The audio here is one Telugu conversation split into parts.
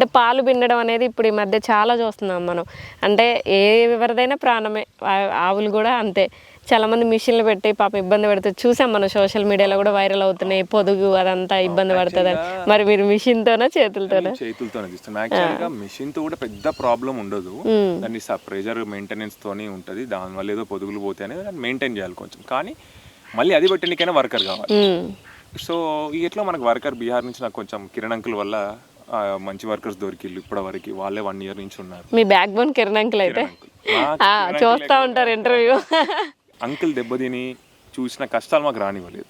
అంటే పాలు పిండడం అనేది ఇప్పుడు ఈ మధ్య చాలా చూస్తున్నాం మనం. అంటే ఏ ఎవరిదైనా ప్రాణమే ఆవులు కూడా అంతే. చాలా మంది మిషన్లు పెట్టి పాపం ఇబ్బంది పెడుతుంది చూసాం మనం సోషల్ మీడియాలో కూడా వైరల్ అవుతున్నాయి పొదుగు అదంతా ఇబ్బంది పడుతుంది మరి మీరు మిషన్తోనా చేతులతోనా? చేతులతోనే తీస్తాం యాక్చువల్గా మిషన్తో కూడా పెద్ద ప్రాబ్లం ఉండదు. దాన్ని ప్రెజర్ మెయింటెనెన్స్ తోనే ఉంటది. దానివల్ల ఏదో పొదుగులు పోతే అనేది దాన్ని మెయింటైన్ చేయాలి కొంచెం. కానీ మళ్ళీ అది పెట్టడానికైనా వర్కర్ కావాలి. సో ఎట్లా మనకు వర్కర్ బీహార్ నుంచి నాకు కొంచెం కిరణ్ అంకుల్ వల్ల మంచి వర్కర్స్ దొరికిళ్ళు ఇప్పటి వరకు వాళ్ళే వన్ ఇయర్ నుంచి ఉన్నారు. మీ బ్యాక్ బోన్ కిరణ్ అంకుల్. అయితే చూస్తా ఉంటారు ఇంటర్వ్యూ అంకుల్ దెబ్బతిని చూసిన కష్టాలు మాకు రానివ్వలేదు.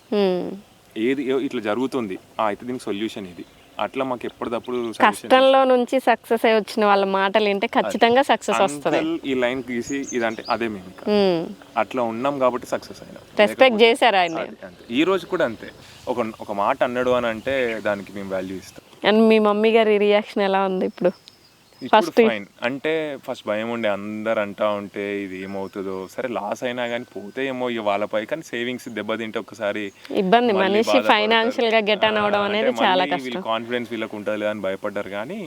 ఏది ఇట్లా జరుగుతుంది. ఆ, అయితే దీనికి సొల్యూషన్ ఇది. అట్లా మాకు ఎప్పటికప్పుడు కష్టంలో నుంచి సక్సెస్ అయి వచ్చిన వాళ్ళ మాటలు వింటే ఖచ్చితంగా సక్సెస్ వస్తుంది. ఈ లైన్ గీసి ఇదంటే అదే మేము. అట్లా ఉన్నాం కాబట్టి సక్సెస్ అయినాం. రెస్పెక్ట్ చేశారు ఆయన. ఈ రోజు కూడా అంతే. ఒక ఒక మాట అన్నాడు అని అంటే దానికి మేము వాల్యూ ఇస్తాం. అండ్ మీ మమ్మీ గారి రియాక్షన్ ఎలా ఉంది ఇప్పుడు? ఇప్పుడు ఫైన్ అంటే ఫస్ట్ భయం ఉండే అందరు అంటా ఉంటే ఇది ఏమవుతుందో. సరే లాస్ అయినా కానీ పోతే ఏమో ఇక వాళ్ళపై కానీ సేవింగ్స్ దెబ్బతింటే ఒకసారి ఇబ్బంది. మనిషి ఫైనాన్షియల్గా గెట్ అవడం అనేది చాలా కష్టం. కాన్ఫిడెన్స్ వీళ్ళకి ఉంటుంది అని భయపడ్డారు. కానీ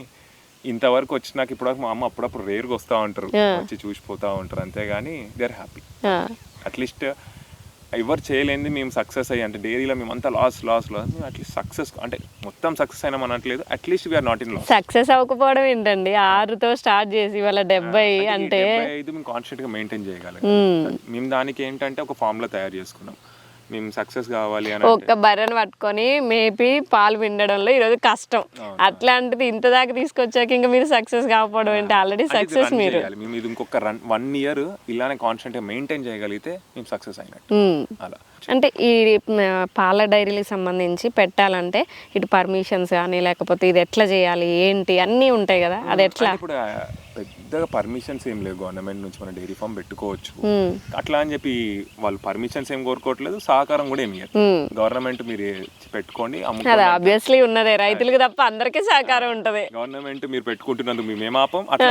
ఇంతవరకు వచ్చినాక ఇప్పుడు మా అమ్మ అప్పుడప్పుడు రేరుగా వస్తూ ఉంటారు. వచ్చి చూసిపోతా ఉంటారు. అంతేగాని దే ఆర్ హ్యాపీ అట్లీస్ట్ ఎవరు చేయలేంది మేము సక్సెస్ అయ్యి అంటే డైరీలో మేము అంతా లాస్ లాస్ లాస్ మేము అట్లీస్ట్ సక్సెస్ అంటే మొత్తం సక్సెస్ అయినా అనట్లేదు. At least we are not in loss success అవ్వకపోవడం ఏంటండి? ఆరుతో స్టార్ట్ చేసి వాళ్ళ డెబ్బై అంటే ఐదు మేము కాన్స్టెంట్గా మెయింటైన్ చేయగలం. మేము. దానికి ఏంటంటే ఒక ఫార్ములా తయారు చేసుకున్నాం. మేము సక్సెస్ కావాలి అని ఒక్క బర్రెను పట్టుకొని మేపి పాలు పిండడంలో ఈరోజు కష్టం. అట్లాంటిది ఇంత దాకా తీసుకొచ్చాక ఇంకా మీరు సక్సెస్ కాకపోవడం ఆల్రెడీ అంటే ఇది సక్సెస్ మీరు. మేము ఇది ఇంకొక రన్ వన్ ఇయర్ ఇలానే కాన్స్టెంట్గా మెయింటైన్ చేయగలిగితే మేము సక్సెస్ అయినట్టు. అలా. అంటే ఈ పాల డైరీలకు సంబంధించి పెట్టాలంటే ఇటు పర్మిషన్స్ కానీ లేకపోతే ఇది ఎట్లా చేయాలి ఏంటి అన్నీ ఉంటాయి కదా. అది ఎట్లా? ఇప్పుడు పెద్దగా పర్మిషన్స్ ఏం లేవు గవర్నమెంట్ నుంచి మన డైరీ ఫామ్ పెట్టుకోవచ్చు. అట్లా అని చెప్పి వాళ్ళు పర్మిషన్స్ ఏం కోరుకోవట్లేదు సహకారం కూడా ఏమి. గవర్నమెంట్ మీరు పెట్టుకోండి ఆబ్వియస్లీ ఉన్నదే రైతులకు తప్ప అందరికీ సహకారం ఉంటది. గవర్నమెంట్ మీరు పెట్టుకుంటున్నందుకు మేము ఆపం అట్లా.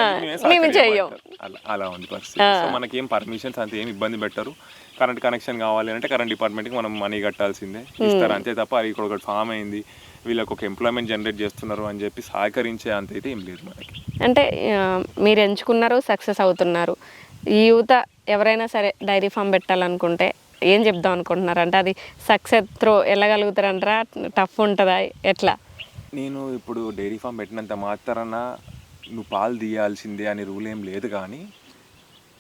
అలా అలా ఉంది పరిస్థితి. మనకి ఏం పర్మిషన్స్ అంత ఏం ఇబ్బంది పెట్టరు. కరెంట్ కనెక్షన్ కావాలి అంటే కరెంట్ డిపార్ట్మెంట్కి మనం మనీ కట్టాల్సిందే. ఇస్తారు అంతే తప్ప అది ఇక్కడ ఒకటి ఫామ్ అయింది. వీళ్ళకి ఒక ఎంప్లాయ్మెంట్ జనరేట్ చేస్తున్నారు అని చెప్పి సహకరించే అంత అయితే ఏం లేదు మనకి. అంటే మీరు ఎంచుకున్నారు సక్సెస్ అవుతున్నారు. ఈ యువత ఎవరైనా సరే డైరీ ఫామ్ పెట్టాలనుకుంటే ఏం చెప్దాం అనుకుంటున్నారు? అంటే అది సక్సెస్ త్రో వెళ్ళగలుగుతారంటారా? టఫ్ ఉంటుందా? ఎట్లా? నేను ఇప్పుడు డైరీ ఫామ్ పెట్టినంత మాత్రాన నువ్వు పాలు తీయాల్సిందే అనే రూల్ ఏం లేదు కానీ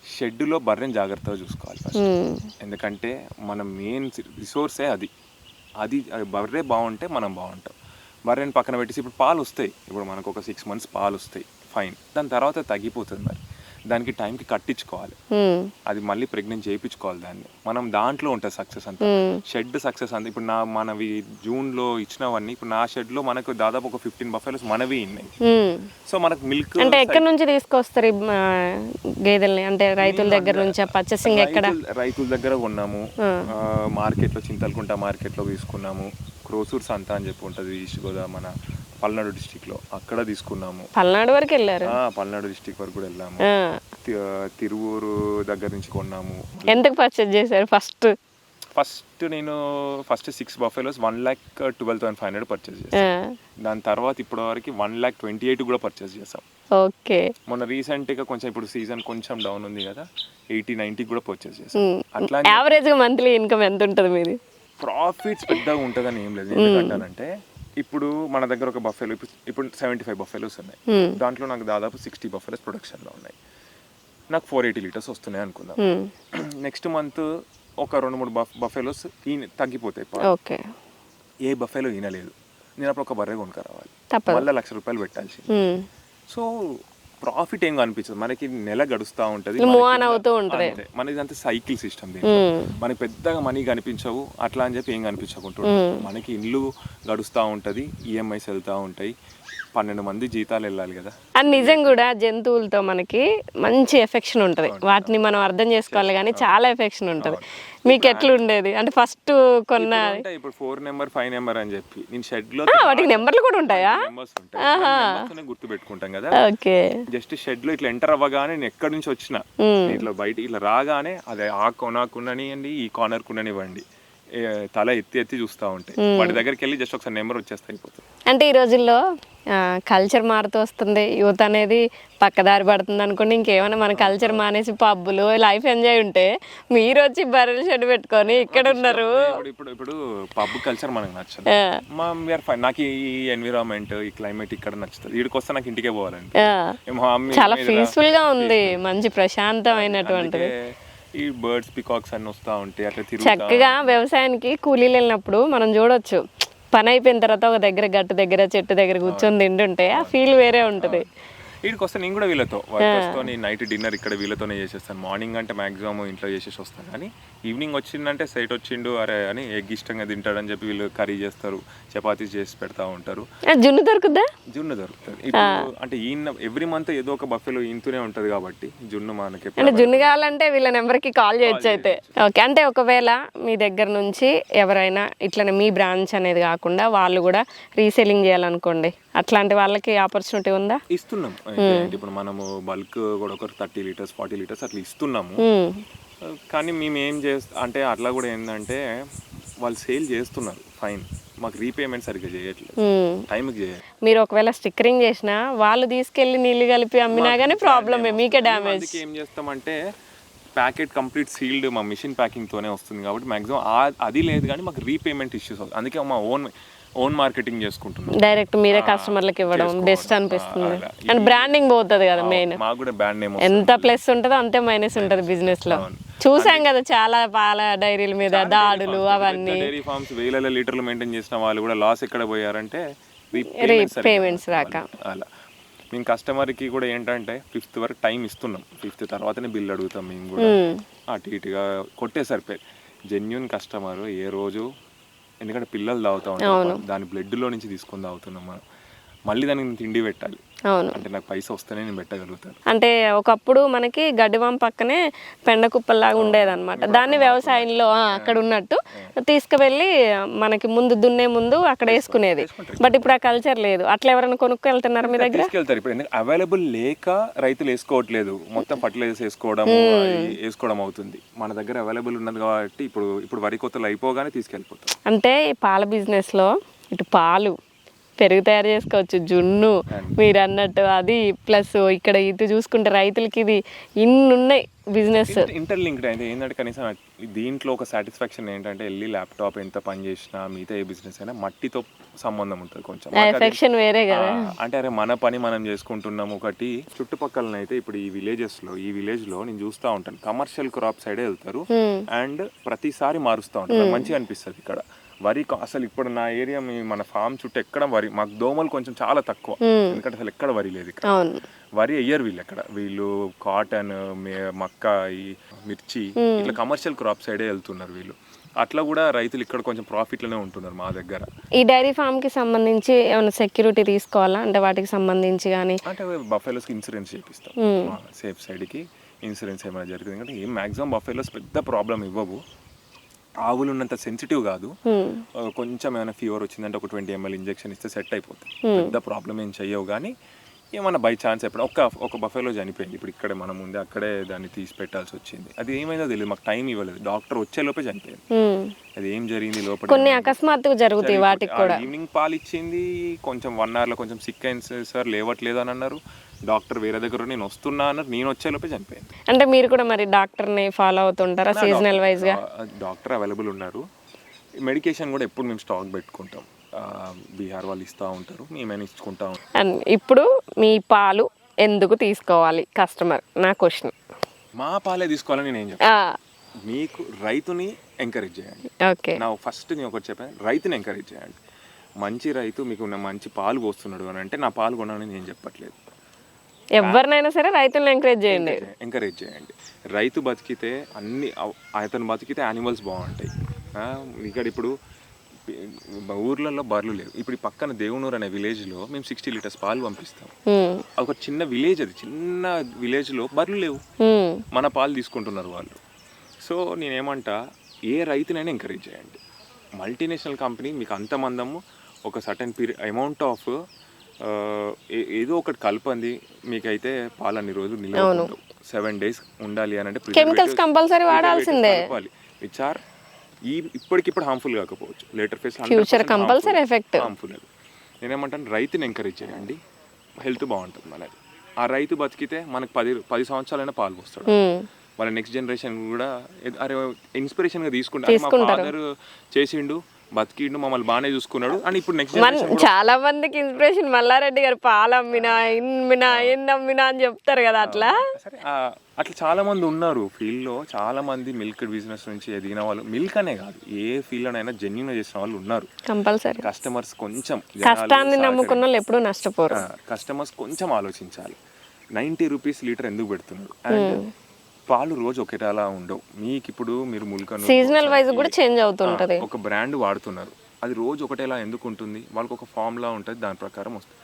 షెడ్యూలో బర్రెని జాగ్రత్తగా చూసుకోవాలి ఎందుకంటే మన మెయిన్ రిసోర్సే అది. అది అది బర్రె బాగుంటే మనం బాగుంటాం. బర్రెని పక్కన పెట్టేసి ఇప్పుడు పాలు వస్తాయి. ఇప్పుడు మనకు ఒక సిక్స్ మంత్స్ పాలు వస్తాయి. ఫైన్ దాని తర్వాత తగ్గిపోతుంది మరి. దానికి టైంకి కట్టించుకోవాలి. అది మళ్ళీ ప్రెగ్నెంట్ చేయించుకోవాలి దాన్ని. మనం దాంట్లో ఉంటుంది సక్సెస్ అంతా. షెడ్ సక్సెస్ అంత. ఇప్పుడు నా మనవి జూన్లో ఇచ్చినవన్నీ ఇప్పుడు నా షెడ్లో మనకు దాదాపు ఒక ఫిఫ్టీన్ బఫెలోస్ మనవి ఉన్నాయి. సో మనకు మిల్క్ అంటే ఎక్కడి నుంచి తీసుకొస్తారు గేదెల్ని? అంటే రైతుల దగ్గర నుంచి పర్చేసింగ్ ఎక్కడ? రైతుల దగ్గర కొన్నాము. మార్కెట్లో చింతలకుంట మార్కెట్లో తీసుకున్నాము. క్రోసూర్ సంత అని చెప్పి ఉంటుంది ఈస్ట్ గోదావరి మన పల్నాడు డిస్టిక్లో. అక్కడ తీసుకున్నాము. పల్నాడు వరకు వెళ్ళారు? ఆ, పల్నాడు డిస్టిక్ వరకు కూడా వెళ్ళాము. ఆ, తి- తిరువూరు దగ్గర నుంచి కొన్నాము. ఎంతకు పర్చేజ్ చేశారు ఫస్ట్ ఫస్ట్ నేను first six buffaloes one lakh twelve thousand five hundred purchase చేసాను దాని తర్వాత ఇప్పటి వరకు వన్ ల్యాక్ ట్వంటీ ఎయిట్ కూడా పర్చేస్ చేసాం ఓకే. మొన్న రీసెంట్గా కొంచెం ఇప్పుడు సీజన్ కొంచెం డౌన్ ఉంది కదా ఎయిటీ నైన్టీ కూడా పర్చేస్ చేసాం అట్లా యావరేజ్గా మంత్లీ ఇన్కమ్ ఎంత ఉంటుంది మీది? ప్రాఫిట్స్ పెద్దగా ఉంటుందని ఏం లేదు. ఎందుకంటానంటే ఇప్పుడు మన దగ్గర ఒక బఫెలో ఇప్పుడు ఇప్పుడు సెవెంటీ ఫైవ్ బఫెలోస్ ఉన్నాయి. దాంట్లో నాకు దాదాపు సిక్స్టీ బఫెలోస్ ప్రొడక్షన్లో ఉన్నాయి. నాకు ఫోర్ ఎయిటీ లీటర్స్ వస్తున్నాయి అనుకుందాం. నెక్స్ట్ మంత్ ఒక రెండు మూడు బఫ్ బఫెలోస్ ఈయన తగ్గిపోతాయి. ఓకే. ఏ బఫెలో ఈనలేదు. నేను అప్పుడు ఒక బర్రె కొనుక్కరావాలి మళ్ళీ లక్ష రూపాయలు పెట్టాల్సి సో ప్రాఫిట్ ఏం కనిపించదు. మనకి నెల గడుస్తూ ఉంటుంది Move మనకి on అవుతూ ఉంటది. అంతే. మనది అంతా సైకిల్ సిస్టమ్ మనకి పెద్దగా మనీ కనిపించవు అట్లా అని చెప్పి ఏం కనిపించకుంటుంది మనకి ఇల్లు గడుస్తూ ఉంటుంది ఈఎంఐస్ వెళ్తూ ఉంటాయి. పన్నెండు మంది జీతాలు వెళ్ళాలి కదా. అది నిజం కూడా జంతువులతో మనకి మంచి ఎఫెక్షన్ ఉంటుంది. వాటిని మనం అర్థం చేసుకోవాలి కానీ చాలా ఎఫెక్షన్ ఉంటుంది. మీకు ఎట్లా ఉండేది అంటే ఫస్ట్ కొన్న ఇప్పుడు ఫోర్ నెంబర్ ఫైవ్ నెంబర్ అని చెప్పి. నేను షెడ్లో వాటికి నెంబర్లు కూడా ఉంటాయా? నెంబర్స్ ఉంటాయి. గుర్తు పెట్టుకుంటాం కదా. ఓకే. జస్ట్ షెడ్లో ఇట్లా ఎంటర్ అవ్వగానే నేను ఎక్కడి నుంచి వచ్చిన. ఇట్లా బయట ఇట్లా రాగానే అదే ఆ కొనాకు ఉండనివ్వండి ఈ కార్నర్ ఏ, తల ఎత్తి ఎత్తి చూస్తూ ఉంటాయి వాటి దగ్గరికి వెళ్ళి జస్ట్ ఒకసారి నెంబర్ వచ్చేస్తే అయిపోతుంది. అంటే ఈ రోజుల్లో కల్చర్ మారుతూ వస్తుంది. యూత్ అనేది పక్కదారి పడుతుంది అనుకోండి ఇంకేమైనా మన కల్చర్ మానేసి పబ్బులు లైఫ్ ఎంజాయ్ ఉంటే మీరు వచ్చి బర్రెల షెడ్ పెట్టుకొని ఇక్కడ ఉన్నారు. ఇప్పుడు ఇప్పుడు పబ్ కల్చర్ మనకు నచ్చదు. ఆ, మా వీఆర్ ఫైన్ నాకు ఈ ఎన్విరాన్మెంట్ ఈ క్లైమేట్ ఇక్కడ నచ్చుతుంది. వీడికి వస్తే నాకు ఇంటికే పోవాలండి. చాలా పీస్ఫుల్గా ఉంది. మంచి ప్రశాంతమైనటువంటిది. ఈ బర్డ్స్ పికాక్స్ అన్ని వస్తూ ఉంటాయి అట్లా తిరుగుతా చక్కగా వ్యవసాయానికి కూలీలు వెళ్ళినప్పుడు మనం చూడొచ్చు. పని అయిపోయిన తర్వాత ఒక దగ్గర గట్టు దగ్గర చెట్టు దగ్గర కూర్చొని తింటుంటే ఆ ఫీల్ వేరే ఉంటుంది. వస్తే నేను కూడా వీళ్ళతో వర్కర్స్తో నైట్ డిన్నర్ ఇక్కడ వీళ్ళతోనే చేసేస్తాను. మార్నింగ్ అంటే మాక్సిమం ఇంట్లో చేసేసి వస్తాను. కానీ ఈవినింగ్ వచ్చిందంటే సైట్ వచ్చిండు అరే అని ఎగ్ ఇష్టంగా తింటాడని చెప్పి వీళ్ళు కర్రీ చేస్తారు చపాతీ చేసి పెడతా ఉంటారు. జున్ను దొరుకుద్దా? జున్ను దొరుకుతుంది. ఇప్పుడు అంటే ఈయన ఎవ్రీ మంత్ ఏదో ఒక బఫెలో ఈయనతోనే ఉంటది కాబట్టి జున్ను మనకి జున్ను కావాలంటే వీళ్ళ నెంబర్కి కాల్ చేయొచ్చు అయితే. ఓకే అంటే ఒకవేళ మీ దగ్గర నుంచి ఎవరైనా ఇట్లనే మీ బ్రాంచ్ అనేది కాకుండా వాళ్ళు కూడా రీసేలింగ్ చేయాలనుకోండి అట్లాంటి వాళ్ళకి ఆపర్చునిటీ ఉందా? ఇస్తున్నాం. ఇప్పుడు మనము బల్క్ కూడా ఒక థర్టీ లీటర్స్ ఫార్టీ లీటర్స్ అట్లా ఇస్తున్నాము. కానీ మేము ఏం చేస్తా అంటే అట్లా కూడా ఏంటంటే వాళ్ళు సేల్ చేస్తున్నారు ఫైన్. మాకు రీపేమెంట్ సరిగ్గా చేయట్లేదు. టైంకి చేయాలి మీరు ఒకవేళ స్టిక్కరింగ్ చేసినా వాళ్ళు తీసుకెళ్ళి నీళ్ళు కలిపి అమ్మినా కానీ ప్రాబ్లమే మీకే డ్యామేజ్. ఏం చేస్తామంటే ప్యాకెట్ కంప్లీట్ సీల్డ్ మా మిషన్ ప్యాకింగ్ తోనే వస్తుంది కాబట్టి మాక్సిమం అది లేదు కానీ మాకు రీపేమెంట్ ఇష్యూస్ అవుతుంది అందుకే మా ఓన్ ఓన్ మార్కెటింగ్ చేసుకుంటున్నాం డైరెక్ట్ మీరే కస్టమర్లకు ఇవ్వడం బెస్ట్ అనిపిస్తుంది. అండ్ బ్రాండింగ్ పోతుంది కదా మెయిన్ మాకు కూడా బ్యాండ్ నేమ్ ఎంత ప్లస్ ఉంటుందో అంతే మైనస్ ఉంటుంది బిజినెస్లో చూసాం కదా చాలా పాల డైరీల మీద దాడులు అవన్నీ. డైరీ ఫార్మ్స్ వేల లీటర్లు మెయింటైన్ చేసిన వాళ్ళు కూడా లాస్ ఎక్కడ పోయారంటే payments రాక. అలా. మేము కస్టమర్కి కూడా ఏంటంటే ఫిఫ్త్ వరకు టైం ఇస్తున్నాం. ఫిఫ్త్ తర్వాతనే బిల్ అడుగుతాం మేము కూడా. అటు ఇటుగా కొట్టే సరిపోయి. జెన్యున్ కస్టమర్ ఏ రోజు ఎందుకంటే పిల్లలు తాగుతూ ఉంటారు దాని బ్లడ్లో నుంచి తీసుకొని తాగుతున్నాం మనం. మళ్ళీ దానికి నేను తిండి పెట్టాలి. అవును. అంటే నాకు పైసా వస్తేనే నేను పెట్టగలుగుతాను. అంటే ఒకప్పుడు మనకి గడ్డివాం పక్కనే పెండ కుప్పల్లాగా ఉండేదన్నమాట. దాన్ని వ్యవసాయంలో అక్కడ ఉన్నట్టు తీసుకువెళ్ళి మనకి ముందు దున్నే ముందు అక్కడ వేసుకునేది. బట్ ఇప్పుడు ఆ కల్చర్ లేదు. అట్లా ఎవరైనా కొనుక్కు వెళ్తున్నారు మీ దగ్గర? తీసుకెళ్తారు. ఇప్పుడు అవైలబుల్ లేక రైతులు వేసుకోవట్లేదు. మొత్తం ఫర్టిలైజర్స్ వేసుకోవడం వేసుకోవడం అవుతుంది. మన దగ్గర అవైలబుల్ ఉన్నది కాబట్టి ఇప్పుడు ఇప్పుడు వరి కొత్తలు అయిపోగానే తీసుకెళ్ళిపోతాం. అంటే పాల బిజినెస్లో ఇటు పాలు పెరుగు తయారు చేసుకోవచ్చు జున్ను మీరు అన్నట్టు అది ప్లస్ ఇక్కడ ఇటు చూసుకుంటే రైతులకి ఇది ఇన్ని ఉన్నాయి బిజినెస్ ఇంటర్లింక్డ్ అయితే ఏంటంటే కనీసం దీంట్లో ఒక సాటిస్ఫాక్షన్ ఏంటంటే వెళ్ళి ల్యాప్టాప్ ఎంత పని చేసినా మిగతా ఏ బిజినెస్ అయినా మట్టితో సంబంధం ఉంటుంది కొంచెం. ఎఫెక్షన్ వేరే కదా. అంటే అరే మన పని మనం చేసుకుంటున్నాం ఒకటి. చుట్టుపక్కల అయితే ఇప్పుడు ఈ విలేజెస్లో ఈ విలేజ్లో నేను చూస్తూ ఉంటాను. కమర్షియల్ క్రాప్ సైడే వెళ్తారు. అండ్ ప్రతిసారి మారుస్తూ ఉంటారు. నాకు మంచిగా అనిపిస్తుంది ఇక్కడ. వరి కా- అసలు ఇప్పుడు నా ఏరియా మీ మన ఫామ్ చుట్టూ ఎక్కడ వరి మాకు దోమలు కొంచెం చాలా తక్కువ. ఎందుకంటే అసలు ఎక్కడ వరి లేదు ఇక్కడ. వరి అయ్యారు వీళ్ళు ఎక్కడ. వీళ్ళు కాటన్ మక్క ఈ మిర్చి ఇట్లా కమర్షియల్ క్రాప్ సైడే వెళ్తున్నారు వీళ్ళు. అట్లా కూడా రైతులు ఇక్కడ కొంచెం ప్రాఫిట్లోనే ఉంటున్నారు మా దగ్గర. ఈ డైరీ ఫామ్కి సంబంధించి ఏమైనా సెక్యూరిటీ తీసుకోవాలా? అంటే వాటికి సంబంధించి కానీ అంటే బఫెలోస్కి ఇన్సూరెన్స్ చేపిస్తాం. సేఫ్ సైడ్కి ఇన్సూరెన్స్ ఏమైనా జరుగుతుంది ఎందుకంటే ఏం మ్యాక్సిమం బఫెలోస్ పెద్ద ప్రాబ్లం ఇవ్వవు. ఆవులు ఉన్నంత సెన్సిటివ్ కాదు కొంచెం ఏమైనా ఫీవర్ వచ్చిందంటే ఒక ట్వంటీ ఎంఎల్ ఇంజెక్షన్ ఇస్తే సెట్ అయిపోతుంది. పెద్ద ప్రాబ్లం ఏం చెయ్యవు కానీ ఏమన్నా బై ఛాన్స్ ఎప్పుడు ఒక ఒక బఫెలో చనిపోయింది. ఇప్పుడు ఇక్కడే మనం ఉంది అక్కడే దాన్ని తీసి పెట్టాల్సి వచ్చింది. అది ఏమైందో తెలియదు మాకు టైం ఇవ్వలేదు. డాక్టర్ వచ్చేలోపే చనిపోయింది. అది ఏం జరిగింది లోపల? కొన్ని అకస్మాత్తుగా జరుగుతాయి వాటికి కూడా. ఈవినింగ్ పాలు ఇచ్చింది. కొంచెం వన్ అవర్లో కొంచెం సిక్ అయింది సార్ లేవట్లేదు అని అన్నారు. డాక్టర్ వేరే దగ్గర నేను వస్తున్నా అన్నారు. నేను వచ్చేలోపే చనిపోయింది. అంటే మీరు కూడా మరి డాక్టర్ని ఫాలో అవుతుంటారా సీజనల్ వైజ్గా డాక్టర్ అవైలబుల్ ఉన్నారు. మెడికేషన్ కూడా ఎప్పుడు మేము స్టాక్ పెట్టుకుంటాం. బీహార్ వాళ్ళు ఇస్తూ ఉంటారు మేమైనా ఇచ్చుకుంటా అండ్ ఇప్పుడు మీ పాలు ఎందుకు తీసుకోవాలి? కస్టమర్ నా క్వశ్చన్ మా పాలే తీసుకోవాలని నేను చెప్తాను మీకు రైతుని ఎంకరేజ్ చేయండి. ఓకే. నా ఫస్ట్ నేను ఒకటి చెప్పాను రైతుని ఎంకరేజ్ చేయండి. మంచి రైతు మీకు మంచి పాలు పోస్తున్నాడు అని అంటే నా పాలు కొనని నేను చెప్పట్లేదు. ఎవరినైనా సరే రైతులను ఎంకరేజ్ చేయండి. ఎంకరేజ్ చేయండి. రైతు బతికితే అన్ని అతను బతికితే యానిమల్స్ బాగుంటాయి. ఇక్కడ ఇప్పుడు పి- ఊర్లలో బర్రెలు లేవు. ఇప్పుడు పక్కన దేవునూరు అనే విలేజ్లో మేము సిక్స్టీ లీటర్స్ పాలు పంపిస్తాం. ఒక చిన్న విలేజ్ అది. చిన్న విలేజ్లో బర్రెలు లేవు. మన పాలు తీసుకుంటున్నారు వాళ్ళు. సో నేనేమంటా ఏ రైతునైనా ఎంకరేజ్ చేయండి. మల్టీనేషనల్ కంపెనీ మీకు అంత మందము ఒక సర్టన్ పీరియడ్ అమౌంట్ ఆఫ్ ఏదో ఒకటి కలపంది మీకైతే పాలు అన్ని రోజులు నిల్వ సెవెన్ డేస్ ఉండాలి అని అంటే కెమికల్స్ కంపల్సరీ వాడాల్సిందే. విచ్ ఆర్ ఈ ఇప్పటికిప్పుడు హార్మ్ఫుల్ కాకపోవచ్చు. Later face Future compulsory effect. Harmful అది. నేనేమంటాను రైతుని ఎంకరేజ్ చేయండి. హెల్త్ బాగుంటుంది మనది. ఆ రైతు బతికితే మనకు పది పది సంవత్సరాలైనా పాలు పోస్తాడు. వాళ్ళ నెక్స్ట్ జనరేషన్ కూడా అరే ఇన్స్పిరేషన్గా తీసుకుంటారు మా ఫాదర్ చేసిండు బతికిండు మమ్మల్ని బాగానే చూసుకున్నాడు అని ఇప్పుడు నెక్స్ట్ చాలా మందికి ఇన్స్పిరేషన్ మల్లారెడ్డి గారు పాలు అమ్మినా ఇమ్మినా ఏంది అమ్మినా అని చెప్తారు కదా అట్లా? అట్లా చాలా మంది ఉన్నారు ఫీల్డ్లో చాలా మంది మిల్క్ బిజినెస్ నుంచి ఎదిగిన వాళ్ళు. మిల్క్ అనే కాదు ఏ ఫీల్డ్ లోనైనా జెన్యున్ చేసిన వాళ్ళు ఉన్నారు. కంపల్సరీ. కస్టమర్స్ కొంచెం కష్టాన్ని నమ్ముకున్న వాళ్ళు ఎప్పుడూ నష్టపోరు. కస్టమర్స్ కొంచెం ఆలోచించాలి. నైంటీ రూపీస్ లీటర్ ఎందుకు పెడుతున్నారు? అండ్ పాలు రోజు ఒకేలా ఉండవు. మీకు ఇప్పుడు మీరు ముల్కను సీజనల్ వైజ్ కూడా చేంజ్ అవుతుంటది. ఒక బ్రాండ్ వాడుతున్నారు. అది రోజు ఒకటేలా ఎందుకు ఉంటుంది? వాళ్ళకి ఒక ఫార్ములా ఉంటుంది దాని ప్రకారం వస్తుంది.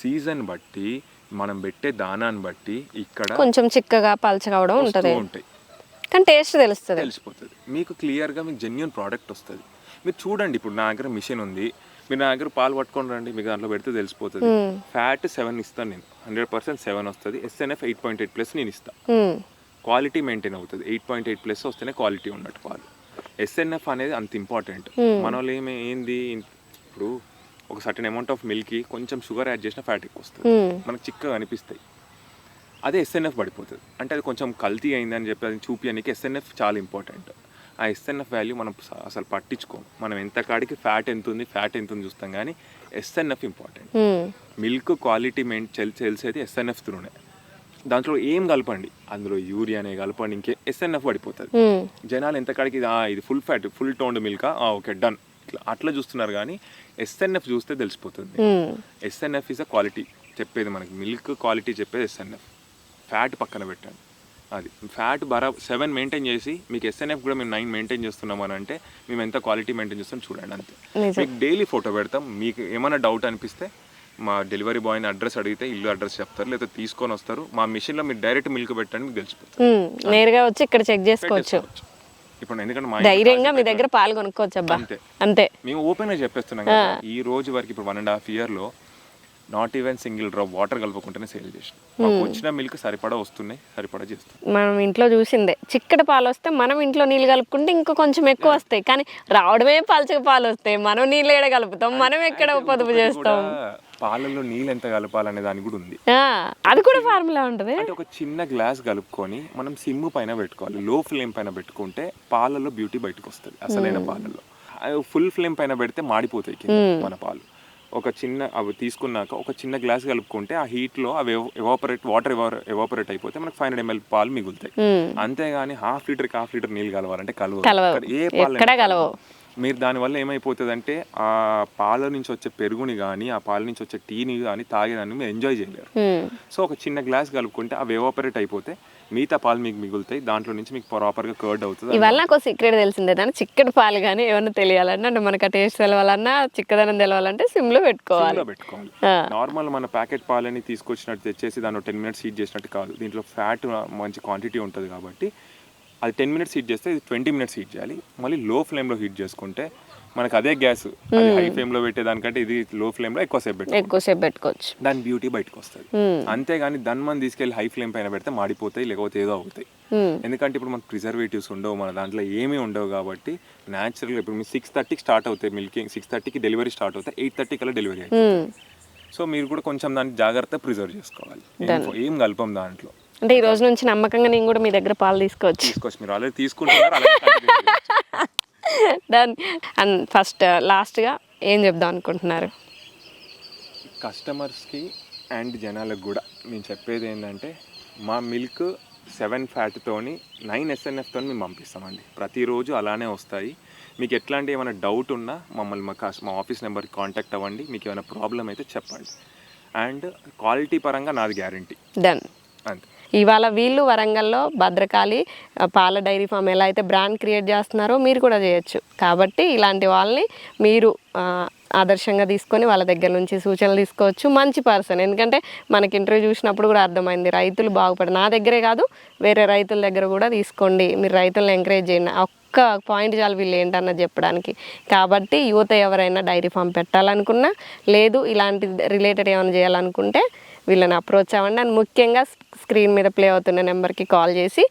సీజన్ బట్టి మనం పెట్టే దానాన్ని బట్టి ఇక్కడ కొంచెం చిక్కగా పలచగవడం ఉంటది. ఉంటాయి. కానీ టేస్ట్ తెలుస్తుంది. తెలిసిపోతుంది. మీకు క్లియర్గా మీకు జెన్యున్ ప్రోడక్ట్ వస్తుంది. మీరు చూడండి ఇప్పుడు నా దగ్గర మిషన్ ఉంది. మీరు నా దగ్గర పాలు పట్టుకొని రండి మీకు దాంట్లో పెడితే తెలిసిపోతుంది. ఫ్యాట్ సెవెన్ ఇస్తాను నేను. హండ్రెడ్ పర్సెంట్ సెవెన్ వస్తుంది. SNF eight point eight plus నేను ఇస్తాను. క్వాలిటీ మెయింటైన్ అవుతుంది. ఎయిట్ పాయింట్ ఎయిట్ ప్లస్ వస్తేనే క్వాలిటీ ఉన్నట్టు పాలు. ఎస్ఎన్ఎఫ్ అనేది అంత ఇంపార్టెంట్ మన వాళ్ళు ఏమి ఏంది? ఇప్పుడు ఒక సర్టన్ అమౌంట్ ఆఫ్ మిల్క్కి కొంచెం షుగర్ యాడ్ చేసిన ఫ్యాట్ ఎక్కువ వస్తుంది. ఉమ్. మనకు చిక్కగా అనిపిస్తాయి. అదే ఎస్ఎన్ఎఫ్ పడిపోతుంది. అంటే అది కొంచెం కల్తీ అయిందని చెప్పి అది చూపించడానికి ఎస్ఎన్ఎఫ్ చాలా ఇంపార్టెంట్ ఆ ఎస్ఎన్ఎఫ్ వాల్యూ మనం అసలు పట్టించుకోం. మనం ఎంత కాడికి ఫ్యాట్ ఎంత ఉంది ఫ్యాట్ ఎంత ఉంది చూస్తాం కానీ SNF important. Milk quality main తెలిసేది ఎస్ఎన్ఎఫ్ త్రూనే. దాంట్లో ఏం కలపండి? అందులో యూరియానే కలపండి. ఇంకే ఎస్ఎన్ఎఫ్ పడిపోతుంది. ఉమ్. జనాలు ఎంత కాడికి ఇది full fat full toned milk okay done ఇట్లా అట్లా చూస్తున్నారు కానీ ఎస్ఎన్ఎఫ్ చూస్తే తెలిసిపోతుంది. ఎస్ఎన్ఎఫ్ ఇస్ అ క్వాలిటీ చెప్పేది మనకి మిల్క్ క్వాలిటీ చెప్పేది ఎస్ఎన్ఎఫ్ ఫ్యాట్ పక్కన పెట్టండి. అది ఫ్యాట్ బరా సెవెన్ మెయింటైన్ చేసి మీకు ఎస్ఎన్ఎఫ్ కూడా మేము నైన్ మెయింటైన్ చేస్తున్నాం అని అంటే మేము ఎంత క్వాలిటీ మెయింటైన్ చేస్తాం చూడండి అంతే. మీకు డైలీ ఫోటో పెడతాం. మీకు ఏమైనా డౌట్ అనిపిస్తే మా డెలివరీ బాయ్ని అడ్రస్ అడిగితే ఇల్లు అడ్రస్ చెప్తారు లేదా తీసుకొని వస్తారు. మా మిషన్లో మీరు డైరెక్ట్ మిల్క్ పెట్టండి మీకు తెలిసిపోతుంది. నేరుగా వచ్చి ఇక్కడ చెక్ చేసుకోవచ్చు. ఇప్పుడు ఎందుకంటే మా ధైర్యంగా మీ దగ్గర పాలు కొనుక్కోవచ్చు అబ్బా అంతే. మేము ఓపెన్గా చెప్పేస్తున్నాం కదా ఈ రోజు వరకు ఇప్పుడు వన్ అండ్ హాఫ్ ఇయర్లో not even single drop water కలపకుండానే sale చేసిన. మాకు వచ్చిన మిల్క్ సరిపడా వస్తున్నాయి సరిపడా చేస్తున్నాయి మనం ఇంట్లో చూసిందే. చిక్కటి పాలు వస్తే మనం ఇంట్లో నీళ్ళు కలుపుకుంటే ఇంకా కొంచెం ఎక్కువ వస్తాయి. కానీ రావడమే పలచగా పాలు వస్తాయి. మనం నీళ్ళు ఏడ కలుపుతాం? మనం ఎక్కడ పొదుపు చేస్తాం? కూడా పాలల్లో నీళ్ళు ఎంత కలపాలనే దాని కూడా ఉంది. అది కూడా ఫార్ములా ఉంటుంది? అంటే ఒక చిన్న గ్లాస్ కలుపుకొని మనం సిమ్ పైన పెట్టుకోవాలి. లో ఫ్లేమ్ పైన పెట్టుకుంటే పాలలో బ్యూటీ బయటకు వస్తుంది అసలైన పాలల్లో ఫుల్ ఫ్లేమ్ పైన పెడితే మాడిపోతాయి కింద మన పాలు. ఒక చిన్న అవి తీసుకున్నాక ఒక చిన్న గ్లాస్ కలుపుకుంటే ఆ heat లో అవి ఎవాపరేట్ వాటర్ ఎవాపరేట్ అయిపోతే మనకు ఫైవ్ హండ్రెడ్ ఎంఎల్ పాలు మిగులుతాయి అంతేగాని హాఫ్ లీటర్కి హాఫ్ లీటర్ నీళ్ళు కలవాలంటే. ఇక్కడ ఏ పాలు. మీరు దానివల్ల ఏమైపోతుంది అంటే ఆ పాల నుంచి వచ్చే పెరుగుని కానీ ఆ పాల నుంచి వచ్చే టీని కానీ తాగేదాన్ని మీరు ఎంజాయ్ చేయలేరు. సో ఒక చిన్న గ్లాస్ కలుపుకుంటే అవి ఎవాపరేట్ అయిపోతే మిగతా పాలు మీకు మిగులుతాయి దాంట్లో నుంచి మీకు ప్రాపర్గా కర్డ్ అవుతుంది ఇవాళ నాకు సీక్రెట్ తెలిసిందే దాని చిక్కటి పాలు కానీ ఏమన్నా తెలియాలన్నా అంటే మనకు ఆ టేస్ట్ తెలవాలన్నా చిక్కదనం తెలవాలంటే సిమ్లో పెట్టుకోవాలి. పెట్టుకోవాలి. నార్మల్ మన ప్యాకెట్ పాలని తీసుకొచ్చినట్టు తెచ్చేసి దాంట్లో టెన్ మినిట్స్ హీట్ చేసినట్టు కాదు. దీంట్లో ఫ్యాట్ మంచి క్వాంటిటీ ఉంటుంది కాబట్టి అది టెన్ మినిట్స్ హీట్ చేస్తే ఇది ట్వంటీ మినిట్స్ హీట్ చేయాలి. మళ్ళీ లో ఫ్లేమ్లో హీట్ చేసుకుంటే మనకు అదే గ్యాస్ హై ఫ్లేమ్లో పెట్టేదానికంటే ఇది లో ఫ్లేమ్లో ఎక్కువసేపు పెట్టాలి ఎక్కువసేపు పెట్టుకోవచ్చు. దాని బ్యూటీ బయటకు వస్తుంది అంతేగాని దాన్ని మనం తీసుకెళ్ళి హై ఫ్లేమ్ పైన పెడితే మాడిపోతాయి లేకపోతే ఏదో అవుతాయి. ఉమ్. ఎందుకంటే ఇప్పుడు మనకు ప్రిజర్వేటివ్స్ ఉండవు మన దాంట్లో ఏమీ ఉండవు కాబట్టి న్యాచురల్గా ఇప్పుడు మీరు సిక్స్ థర్టీకి స్టార్ట్ అవుతాయి మిల్కింగ్ సిక్స్ థర్టీకి డెలివరీ స్టార్ట్ అవుతాయి ఎయిట్ థర్టీ కల్లా డెలివరీ అవుతుంది. సో మీరు కూడా కొంచెం దాన్ని జాగ్రత్త ప్రిజర్వ్ చేసుకోవాలి. ఏం కలపం దాంట్లో. అంటే ఈ రోజు నుంచి నమ్మకంగా నేను కూడా మీ దగ్గర పాలు తీసుకోవచ్చు. మీరు ఆల్రెడీ తీసుకుంటున్నారు. డన్ అండ్ ఫస్ట్ లాస్ట్గా ఏం చెప్దాం అనుకుంటున్నారు? కస్టమర్స్కి అండ్ జనాలకు కూడా నేను చెప్పేది ఏంటంటే మా మిల్క్ సెవెన్ ఫ్యాట్తోని నైన్ ఎస్ఎన్ఎఫ్తో మేము పంపిస్తామండి. ప్రతిరోజు అలానే వస్తాయి. మీకు ఎట్లాంటి ఏమైనా డౌట్ ఉన్నా మమ్మల్ని మా కాస్- మా ఆఫీస్ నెంబర్కి కాంటాక్ట్ అవ్వండి. మీకు ఏమైనా ప్రాబ్లం అయితే చెప్పండి. అండ్ క్వాలిటీ పరంగా నాది గ్యారంటీ డన్ అంతే. ఇవాళ వీళ్ళు వరంగల్లో భద్రకాళి పాల డైరీ ఫామ్ ఎలా అయితే బ్రాండ్ క్రియేట్ చేస్తున్నారో మీరు కూడా చేయొచ్చు. కాబట్టి ఇలాంటి వాళ్ళని మీరు ఆదర్శంగా తీసుకొని వాళ్ళ దగ్గర నుంచి సూచనలు తీసుకోవచ్చు. మంచి పర్సన్. ఎందుకంటే మనకి ఇంటర్వ్యూ చూసినప్పుడు కూడా అర్థమైంది రైతులు బాగుపడ నా దగ్గరే కాదు వేరే రైతుల దగ్గర కూడా తీసుకోండి. మీరు రైతులను ఎంకరేజ్ చేయండి. ఒక్క పాయింట్ చాలు వీళ్ళు ఏంటన్నది చెప్పడానికి. కాబట్టి యువత ఎవరైనా డైరీ ఫామ్ పెట్టాలనుకున్నా లేదు ఇలాంటి రిలేటెడ్ ఏమైనా చేయాలనుకుంటే వీళ్ళని అప్రోచ్ అవ్వండి. అండ్ ముఖ్యంగా స్క్రీన్ మీద ప్లే అవుతున్న నెంబర్కి కాల్ చేసి